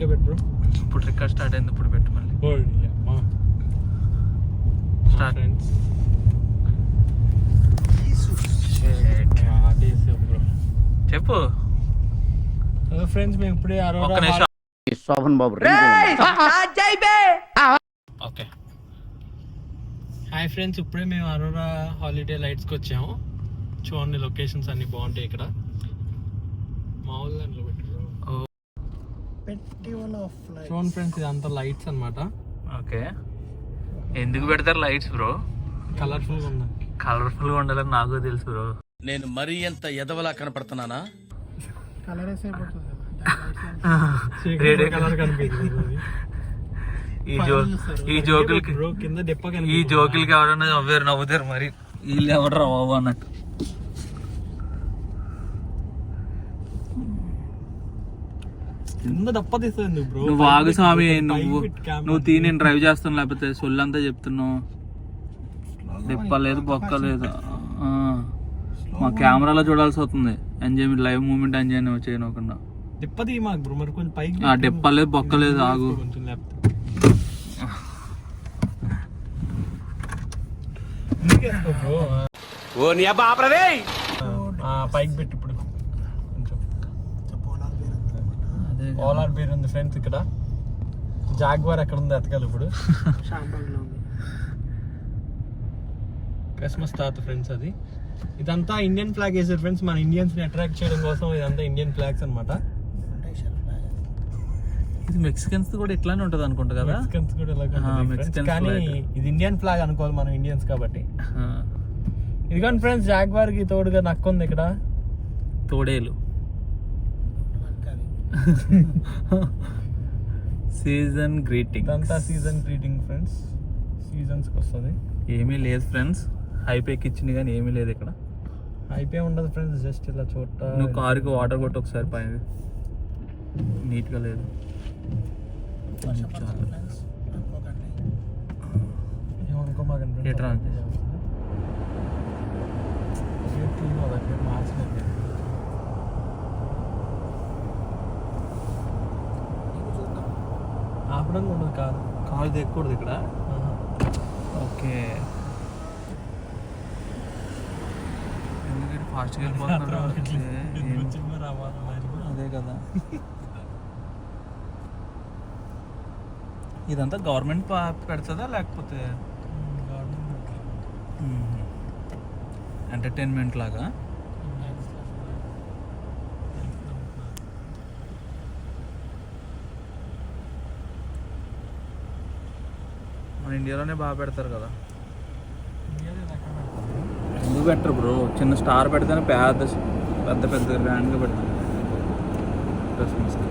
సరిగ్గా పెట్టు బ్రో. ఇప్పుడు రికార్డ్ స్టార్ట్ అయింది ఇప్పుడు పెట్టు మళ్ళీ. Start. ఫ్రెండ్స్ చెప్పు. హలో ఫ్రెండ్స్ మేము ఇప్పుడే ఒక్క అరోరా నిమిషం. Shobhan Babu okay. Hi friends ఇప్పుడే మేము అరోరా హాలిడే లైట్స్కి వచ్చాము. చూడండి లొకేషన్స్ అన్ని బాగుంటాయి ఇక్కడ. మామూలు దాంట్లో పెట్టారు చూడండి ఫ్రెండ్స్ ఇదంతా లైట్స్ అన్నమాట. ఓకే. ఎందుకు పెడతారు లైట్స్ బ్రో కలర్ఫుల్గా ఉంది? కలర్ఫుల్గా ఉండాలని నాకు తెలుసు బ్రో నేను మరీ ఎంత ఎదవలా కనపడుతున్నానా? రేడియో కలర్ కనిపిస్తుంది ఈ జో ఈ జోకులకి బ్రో కింద డెప్ప ఈ జోకులకి ఎవరన్నా నవ్వారు నవ్వుతారు మరి. వీళ్ళు ఎవరు రావు అన్నట్టు కింద డప్ప తీస్తుంది బ్రో నువ్వు ఆగు స్వామి నువ్వు నువ్వు తీ నేను డ్రైవ్ చేస్తాను లేకపోతే సొల్లంతా చెప్తున్నావు. తిప్పలేదు బొక్కలేదు. ఆ. మా కెమెరాలో చూడాల్సి వస్తుంది. ఎంజాయ్ లైవ్ మూమెంట్ ఎంజాయ్ చేయనకుండా డెప్ప తీ మాకు బ్రో మరి కొంచెం పైకి ఆ డెప్పలేదు బొక్కలేదు ఆగు. ఓ నీ అబ్బా పైకి పెట్టి ఇప్పుడు కొంచెం పోలార్ బీర్ ఉంది ఫ్రెండ్స్ ఇక్కడ. జాగ్వార్ ఎక్కడ ఉంది ఎతకాలి ఇప్పుడు. క్రిస్మస్ తాత ఫ్రెండ్స్ అది. ఇదంతా ఇండియన్ ఫ్లాగ్ వేసారు ఫ్రెండ్స్. మన ఇండియన్స్ని అట్రాక్ట్ చేయడం కోసం ఇదంతా ఇండియన్ ఫ్లాగ్స్ అన్నమాట. ఇది మెక్సికన్స్ కూడా ఇట్లానే ఉంటది అనుకుంటా కదా? మెక్సికన్స్ కూడా. Mexicans కానీ. ఇది ఇండియన్ ఫ్లాగ్ అనుకోవాలి మనం ఇండియన్స్ కాబట్టి. ఇదిగోండి ఫ్రెండ్స్ జాగ్వార్కి తోడుగా నక్క ఉంది ఇక్కడ. తోడేలు. సీజన్ గ్రీటింగ్ ఇదంతా సీజన్ గ్రీటింగ్ ఫ్రెండ్స్ సీజన్స్కి వస్తుంది. ఏమీ లేదు ఫ్రెండ్స్ హైపేకి ఇచ్చింది కానీ ఏమీ లేదు ఇక్కడ. అయిపోయి ఉండదు ఫ్రెండ్స్ జస్ట్ ఇలా చోట నువ్వు కారుకి వాటర్ కొట్టు ఒకసారి పైన. నీట్గా లేదు. ఏమనుకోమాకండి. ఎట్రా? మార్చలేదు. ఆపడానికి ఉండదు కాదు. కారు దిగకూడదు ఇక్కడ. ఓకే. ఎందుకంటే ఫాస్ట్గా వెళ్ళిపోతున్నారు అదే కదా. ఇదంతా గవర్నమెంట్ పెడుతుందా లేకపోతే? ఎంటర్టైన్మెంట్ లాగా? మన ఇండియాలోనే బాగా పెడతారు కదా. ఎందుకు పెట్టరు బ్రో చిన్న స్టార్ పెడితేనే పెద్ద పెద్ద పెద్ద గ్రాండ్గా పెడతారు. క్రిస్మస్కి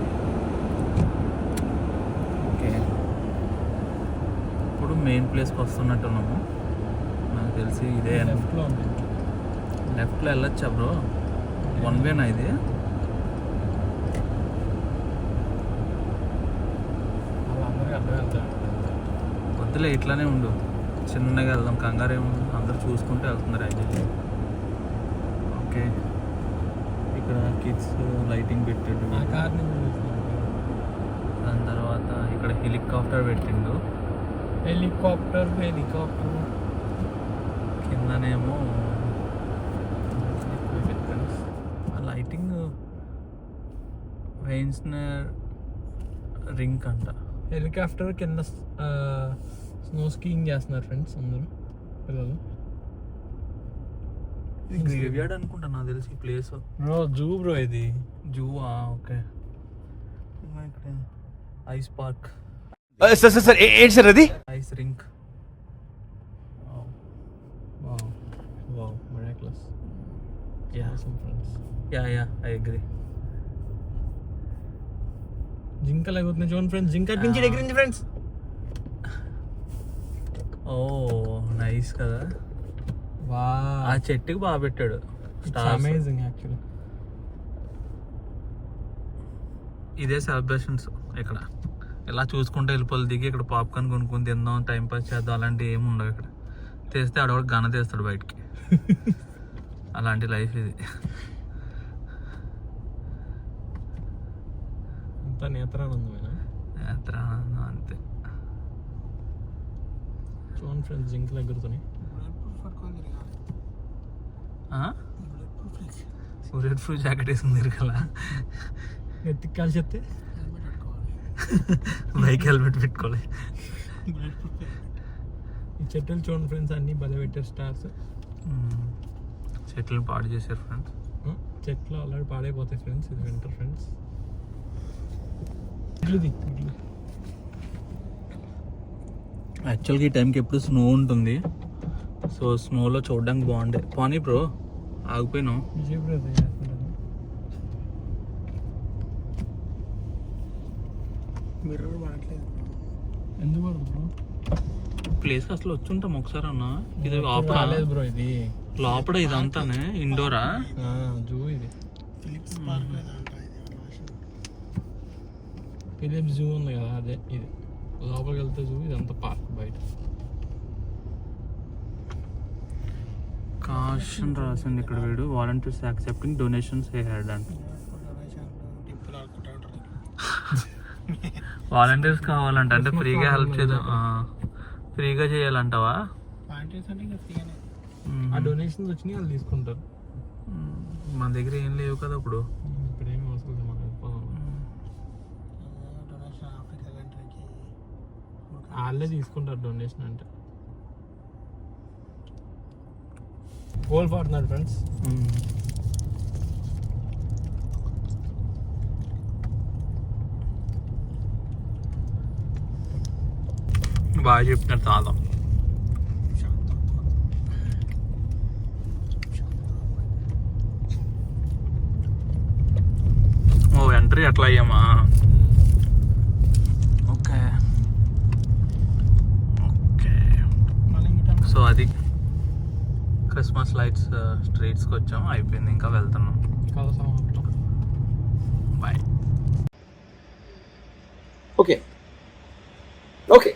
ఓకే. ఇప్పుడు మెయిన్ ప్లేస్కి వస్తున్నట్టున్నాము. నాకు తెలిసి ఇదే లెఫ్ట్లో ఉంది. లెఫ్ట్లో వెళ్ళొచ్చా బ్రో వన్ వేనా ఇది? వద్దులే ఇట్లానే ఉండు. చిన్నగా వెళ్దాం. కంగారు ఏమో అందరు చూసుకుంటూ వెళ్తున్నారు యాక్చువల్లీ ఓకే. ఇక్కడ కిడ్స్ లైటింగ్ పెట్టిండు. దాని తర్వాత ఇక్కడ హెలికాప్టర్ పెట్టిండు. Helicopter helicopter. కిందనేమో ఆ లైటింగ్ వెయిన్స్నర్ రింక్ అంట. హెలికాప్టర్ కింద స్నో స్కీయింగ్ చేస్తున్నారు ఫ్రెండ్స్ అందరూ పిల్లలు. ఇది గ్రేవ్యార్డ్ అనుకుంటా నాకు తెలిసి ప్లేస్ బ్రో జూ బ్రో ఇది. జూవా ఓకే. ఇక్కడ ice park sir sir sir ఏంటి సార్ అది? Ice rink wow wow miraculous yeah awesome friends yeah yeah I agree జింకలు ఎగురుతున్నాయి చూడండి ఫ్రెండ్స్ జింక నుంచి ఎగిరింది ఫ్రెండ్స్ ఓ నైస్ కదా. వా ఆ చెట్టుకి బాగా పెట్టాడు. అమేజింగ్ యాక్చువల్లీ ఇదే సెలబ్రేషన్స్ ఇక్కడ. ఇలా చూసుకుంటే వెళ్ళిపోవాలి దిగి ఇక్కడ పాప్కార్న్ కొనుక్కొని తిందాం టైం పాస్ చేద్దాం అలాంటివి ఏమి ఉండవు ఇక్కడ. తెస్తే ఆడవాడు గన తీస్తాడు బయటికి. అలాంటి లైఫ్ ఇది. అంతా నేత్రానందమేనా? యాత్ర అంతే. చూడండి ఫ్రెండ్స్ జింక్ దగ్గరతోని బుల్లెట్ ప్రూఫ్ జాకెట్ వేసుకుని తిరగల? ఎత్తికి కాల్ చెప్తే బైక్ హెల్మెట్ పెట్టుకోలే. ఈ చెట్టులు చూడండి ఫ్రెండ్స్ అన్ని భలే పెట్టారు స్టార్స్. చెట్లు పాడు చేశారు ఫ్రెండ్స్. చెట్లు ఆల్రెడీ పాడైపోతాయి ఫ్రెండ్స్ ఇది వింటర్ ఫ్రెండ్స్ యాక్చువల్గా ఈ టైంకి ఎప్పుడు స్నో ఉంటుంది. సో స్నోలో చూడడానికి బాగుండే. పోనీ బ్రో ఆగిపోయినావు. ప్లేస్ అసలు వచ్చి ఉంటాం ఒకసారి అన్న. ఇది లోపల. రాలేదు బ్రో ఇది. లోపల ఇదంతానే ఇండోరా? జూ ఇది. ఫిలిప్స్ పార్క్ లేదంట ఇది లాస్ట్ ఫిలిప్స్ జూ ఉంది కదా అదే ఇది. లోపలికి వెళ్తే జూ ఇదంతా పార్క్. బయట. కాషన్ రాసింది ఇక్కడ వీడు. వాలంటీర్స్ యాక్సెప్టింగ్ డొనేషన్స్ హెడ్ అంట వాలంటీర్స్ కావాలంట. అంటే ఫ్రీగా హెల్ప్ చేద్దాం. ఫ్రీగా చేయాలంటావా? ఆ డొనేషన్స్ వచ్చినాయి వాళ్ళు తీసుకుంటారు. మన దగ్గర ఏం లేవు కదా ఇప్పుడు ఇప్పుడు ఏమి అవసరం లేదు మనకు వెళ్ళిపోదాం. డొనేషన్ ఆఫ్రికా కంట్రీకి వాళ్ళే తీసుకుంటారు డొనేషన్ అంటే. గోల్ఫ్ ఆడుతున్నారు ఫ్రెండ్స్ బాగా చెప్పినారు తాత ఓ ఎంట్రీ అట్లా అయ్యామా ఓకే ఓకే మళ్ళీ గిట్ట సో అది క్రిస్మస్ లైట్స్ స్ట్రీట్స్కి వచ్చాము. అయిపోయింది. ఇంకా వెళ్తున్నాం. Bye okay okay